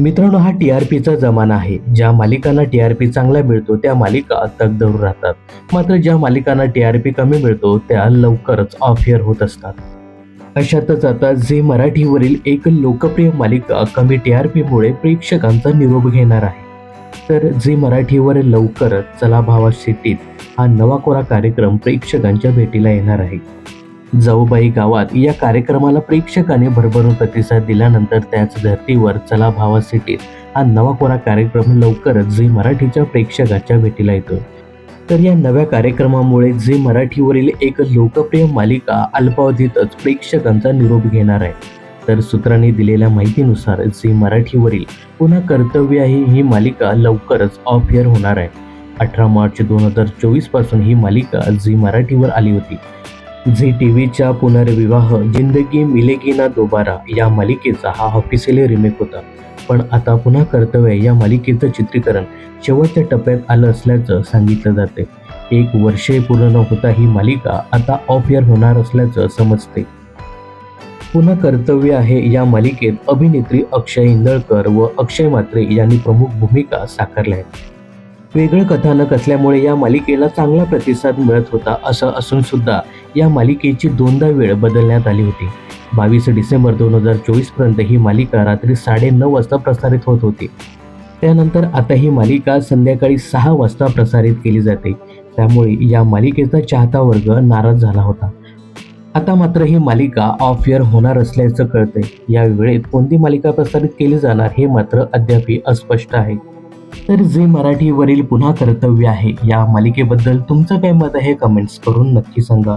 मित्रांनो हा T R पीचा जमाना आहे. ज्या मालिकांना टी आर पी चांगला मिळतो त्या मालिका तग धरून राहतात. मात्र ज्या मालिकांना टी आर पी कमी मिळतो त्या लवकरच ऑफ होत असतात. अशातच आता झी मराठीवरील एक लोकप्रिय मालिका कमी टी आर पीमुळे प्रेक्षकांचा निरोप घेणार आहे. तर झी मराठीवर लवकरच चला भावा सिटीत हा नवा कोरा कार्यक्रम प्रेक्षकांच्या भेटीला येणार आहे. जाऊबाई गावात या कार्यक्रमाला प्रेक्षकाने भरभरून प्रतिसाद दिल्यानंतर त्याच धर्तीवर चला भावा सिटीत. हा नवा कोरा कार्यक्रम लवकरच झी मराठीच्या प्रेक्षकाच्या भेटीला येतो तर या नव्या कार्यक्रमामुळे झी मराठीवरील एक लोकप्रिय मालिका अल्पावधीतच प्रेक्षकांचा निरोप घेणार आहे. तर सूत्रांनी दिलेल्या माहितीनुसार झी मराठीवरील पुन्हा कर्तव्य आहे ही मालिका लवकरच ऑफ एअर होणार आहे. अठरा मार्च दोन हजार चोवीसपासून ही मालिका झी मराठीवर आली होती. झी टी व्हीच्या पुनर्विवाह जिंदगी मिलेगी ना दोबारा या मालिकेचा हा ऑफिशियली रिमेक होता. पण आता पुन्हा कर्तव्य या मालिकेचं चित्रीकरण शेवटच्या टप्प्यात आलं असल्याचं सांगितलं जाते. एक वर्षे पूर्ण न होता ही मालिका आता ऑफ इयर होणार असल्याचं समजते. पुन्हा कर्तव्य आहे या मालिकेत अभिनेत्री अक्षय इंदळकर व अक्षय मात्रे यांनी प्रमुख भूमिका साकारल्या आहेत. वेगळं कथानक असल्यामुळे या मालिकेला चांगला प्रतिसाद मिळत होता असं असून सुद्धा या मालिकेची दोनदा वेळ बदलण्यात आली होती. बावीस डिसेंबर दोन हजार चोवीसपर्यंत ही मालिका रात्री साडे नऊ वाजता प्रसारित होत होती. त्यानंतर आता ही मालिका संध्याकाळी सहा वाजता प्रसारित केली जाते. त्यामुळे या मालिकेचा चाहता वर्ग नाराज झाला होता. आता मात्र ही मालिका ऑफ इयर होणार असल्याचं कळतंय. या वेळेत कोणती मालिका प्रसारित केली जाणार हे मात्र अद्याप अस्पष्ट आहे. तर जे मराठीवरील पुन्हा कर्तव्य आहे या मालिकेबद्दल तुमचं काय मत आहे? कमेंट्स करून नक्की सांगा.